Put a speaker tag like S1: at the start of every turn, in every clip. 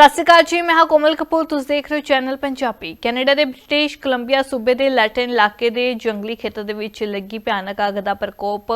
S1: ਸਤਿ ਸ਼੍ਰੀ ਅਕਾਲ ਜੀ, ਮੈਂ ਹਾਂ ਕੋਮਲ ਕਪੂਰ, ਤੁਸੀਂ ਦੇਖ ਰਹੇ ਹੋ ਚੈਨਲ ਪੰਜਾਬੀ। ਕੈਨੇਡਾ ਦੇ ਬ੍ਰਿਟਿਸ਼ ਕੋਲੰਬੀਆ ਸੂਬੇ ਦੇ ਲੈਟਨ ਇਲਾਕੇ ਦੇ ਜੰਗਲੀ ਖੇਤਰ ਦੇ ਵਿੱਚ ਲੱਗੀ ਭਿਆਨਕ ਅੱਗ ਦਾ ਪ੍ਰਕੋਪ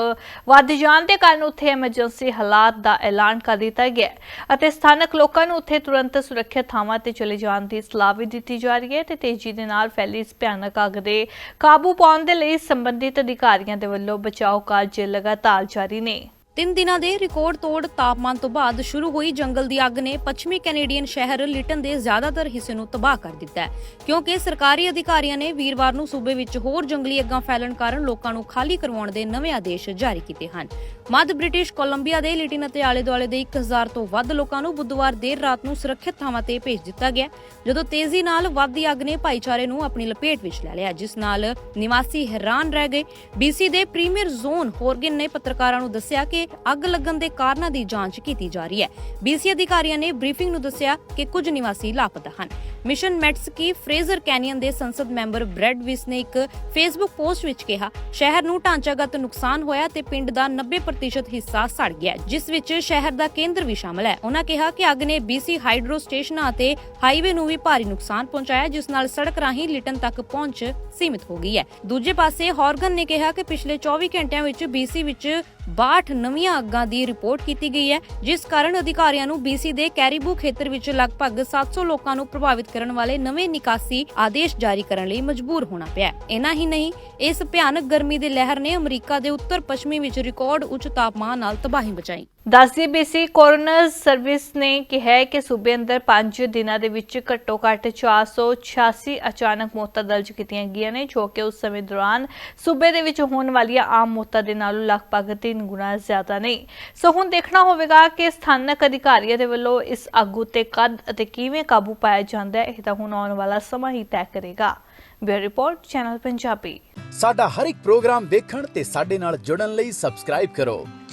S1: ਵੱਧ ਜਾਣ ਦੇ ਕਾਰਨ ਉੱਥੇ ਐਮਰਜੈਂਸੀ ਹਾਲਾਤ ਦਾ ਐਲਾਨ ਕਰ ਦਿੱਤਾ ਗਿਆ ਅਤੇ ਸਥਾਨਕ ਲੋਕਾਂ ਨੂੰ ਉੱਥੇ ਤੁਰੰਤ ਸੁਰੱਖਿਅਤ ਥਾਵਾਂ ਤੇ ਚਲੇ ਜਾਣ ਦੀ ਸਲਾਹ ਵੀ ਦਿੱਤੀ ਜਾ ਰਹੀ ਹੈ ਤੇ ਤੇਜ਼ੀ ਦੇ ਨਾਲ ਫੈਲੀ ਇਸ ਭਿਆਨਕ ਅੱਗ ਦੇ ਕਾਬੂ ਪਾਉਣ ਦੇ ਲਈ ਸੰਬੰਧਿਤ ਅਧਿਕਾਰੀਆਂ ਦੇ ਵੱਲੋਂ ਬਚਾਓ ਕਾਰਜ ਲਗਾਤਾਰ ਜਾਰੀ ਨੇ।
S2: ਤਿੰਨ ਦਿਨਾਂ ਦੇ ਰਿਕਾਰਡ ਤੋੜ ਤਾਪਮਾਨ ਤੋਂ ਬਾਅਦ ਸ਼ੁਰੂ ਹੋਈ ਜੰਗਲ ਦੀ ਅੱਗ ਨੇ ਪੱਛਮੀ ਕੈਨੇਡੀਅਨ ਸ਼ਹਿਰ ਲਿਟਨ ਦੇ ਜ਼ਿਆਦਾਤਰ ਹਿੱਸੇ ਨੂੰ ਤਬਾਹ ਕਰ ਦਿੱਤਾ ਕਿਉਂਕਿ ਸਰਕਾਰੀ ਅਧਿਕਾਰੀਆਂ ਨੇ ਵੀਰਵਾਰ ਨੂੰ ਸੂਬੇ ਵਿੱਚ ਹੋਰ ਜੰਗਲੀ ਅੱਗਾਂ ਫੈਲਣ ਕਾਰਨ ਲੋਕਾਂ ਨੂੰ ਖਾਲੀ ਕਰਵਾਉਣ ਦੇ ਨਵੇਂ ਆਦੇਸ਼ ਜਾਰੀ ਕੀਤੇ ਹਨ। ਮੱਧ ਬ੍ਰਿਟਿਸ਼ ਕੋਲੰਬੀਆ ਦੇ ਲਿਟਨ ਅਤੇ ਆਲੇ-ਦੁਆਲੇ ਦੇ 1000 ਤੋਂ ਵੱਧ ਲੋਕਾਂ ਨੂੰ ਬੁੱਧਵਾਰ ਦੇਰ ਰਾਤ ਨੂੰ ਸੁਰੱਖਿਅਤ ਥਾਵਾਂ ਤੇ ਭੇਜ ਦਿੱਤਾ ਗਿਆ ਜਦੋਂ ਤੇਜ਼ੀ ਨਾਲ ਵੱਧਦੀ ਅੱਗ ਨੇ ਭਾਈਚਾਰੇ ਨੂੰ ਆਪਣੀ ਲਪੇਟ ਵਿੱਚ ਲੈ ਲਿਆ, ਜਿਸ ਨਾਲ ਨਿਵਾਸੀ ਹੈਰਾਨ ਰਹਿ ਗਏ। ਬੀਸੀ ਦੇ ਪ੍ਰੀਮੀਅਰ ਜ਼ੋਨ ਹੋਰਗਨ ਨੇ ਪੱਤਰਕਾਰਾਂ ਨੂੰ ਦੱਸਿਆ ਕਿ ਅੱਗ ਲੱਗਣ ਦੇ ਕਾਰਨਾਂ ਦੀ ਜਾਂਚ ਕੀਤੀ ਜਾ ਰਹੀ ਹੈ। ਬੀਸੀ ਅਧਿਕਾਰੀਆਂ ਨੇ ਬਰੀਫਿੰਗ ਨੂੰ ਦੱਸਿਆ ਕਿ ਕੁਝ ਨਿਵਾਸੀ ਲਾਪਤਾ ਹਨ। ਮਿਸ਼ਨ ਮੈਟਸਕੀ ਫਰੇਜ਼ਰ ਕੈਨੀਅਨ ਦੇ ਸੰਸਦ ਮੈਂਬਰ ਬ੍ਰੈਡ ਵਿਸ ਨੇ ਇੱਕ ਫੇਸਬੁੱਕ ਪੋਸਟ ਵਿੱਚ ਕਿਹਾ, ਸ਼ਹਿਰ ਨੂੰ ਢਾਂਚਾਗਤ ਨੁਕਸਾਨ ਹੋਇਆ ਤੇ ਪਿੰਡ ਦਾ 90% ਹਿੱਸਾ ਸੜ ਗਿਆ ਜਿਸ ਵਿੱਚ ਸ਼ਹਿਰ ਦਾ ਕੇਂਦਰ ਵੀ ਸ਼ਾਮਲ ਹੈ। ਉਹਨਾਂ ਕਿਹਾ ਕਿ ਅੱਗ ਨੇ ਬੀਸੀ ਹਾਈਡਰੋ ਸਟੇਸ਼ਨਾਂ ਅਤੇ ਹਾਈਵੇ ਨੂੰ ਵੀ ਭਾਰੀ ਨੁਕਸਾਨ ਪਹੁੰਚਾਇਆ, ਜਿਸ ਨਾਲ ਸੜਕ ਰਾਹੀਂ ਲਿਟਨ ਤੱਕ ਪਹੁੰਚ ਸੀਮਿਤ ਹੋ ਗਈ ਹੈ। ਦੂਜੇ ਪਾਸੇ ਹਾਰਗਨ ਨੇ ਕਿਹਾ ਕਿ ਪਿਛਲੇ 24 ਘੰਟਿਆਂ ਵਿੱਚ ਬੀਸੀ ਵਿੱਚ 62 ਨਵੀਆਂ ਅੱਗਾਂ ਦੀ ਰਿਪੋਰਟ ਕੀਤੀ ਗਈ ਹੈ, ਜਿਸ ਕਾਰਨ ਅਧਿਕਾਰੀਆਂ ਨੂੰ ਬੀਸੀ ਦੇ ਕੈਰੀਬੂ ਖੇਤਰ ਵਿੱਚ ਲਗਭਗ 700 ਲੋਕਾਂ ਨੂੰ ਪ੍ਰਭਾਵਿਤ ਕਰਨ ਵਾਲੇ ਨਵੇਂ ਨਿਕਾਸੀ ਆਦੇਸ਼ ਜਾਰੀ ਕਰਨ ਲਈ ਮਜਬੂਰ ਹੋਣਾ ਪਿਆ ਹੈ। ਹੀ ਨਹੀਂ, ਇਸ ਭਿਆਨਕ ਗਰਮੀ ਦੇ ਲਹਿਰ ਨੇ ਅਮਰੀਕਾ ਦੇ ਉੱਤਰ ਪੱਛਮੀ ਵਿੱਚ ਰਿਕਾਰਡ ਉੱਚ ਤਾਪਮਾਨ ਨਾਲ ਤਬਾਹੀ ਮਚਾਈ
S1: ਦੱਸਦੀ ਬੀਸੀ ਕੋਰੋਨਰ ਸਰਵਿਸ ਨੇ ਕਿਹਾ ਕਿ ਸੂਬੇ ਅੰਦਰ 5 ਦਿਨਾਂ ਦੇ ਵਿੱਚ ਘੱਟੋ ਘੱਟ 486 ਅਚਾਨਕ ਮੌਤਾਂ ਦਰਜ ਕੀਤੀਆਂ ਗਈਆਂ ਨੇ, ਜੋ ਕਿ ਉਸ ਸਮੇਂ ਦੌਰਾਨ ਸੂਬੇ ਦੇ ਵਿੱਚ ਹੋਣ ਵਾਲੀਆਂ ਆਮ ਮੌਤਾਂ ਦੇ ਨਾਲੋਂ ਲਗਭਗ 3 ਗੁਣਾ ਜ਼ਿਆਦਾ ਨੇ। ਸੋ ਹੁਣ ਦੇਖਣਾ ਹੋਵੇਗਾ ਕਿ ਸਥਾਨਕ ਅਧਿਕਾਰੀਆਂ ਦੇ ਵੱਲੋਂ ਇਸ ਆਗੂ ਤੇ ਕਦ ਅਤੇ ਕਿਵੇਂ ਕਾਬੂ ਪਾਇਆ ਜਾਂਦਾ ਹੈ, ਇਹ ਤਾਂ ਹੁਣ ਆਉਣ ਵਾਲਾ ਸਮਾਂ ਹੀ ਤੈਅ ਕਰੇਗਾ। Bureau report, channel Punjabi.
S3: ਸਾਡਾ ਹਰ ਇੱਕ ਪ੍ਰੋਗਰਾਮ ਦੇਖਣ ਤੇ ਸਾਡੇ ਨਾਲ ਜੁੜਨ ਲਈ ਸਬਸਕ੍ਰਾਈਬ ਕਰੋ।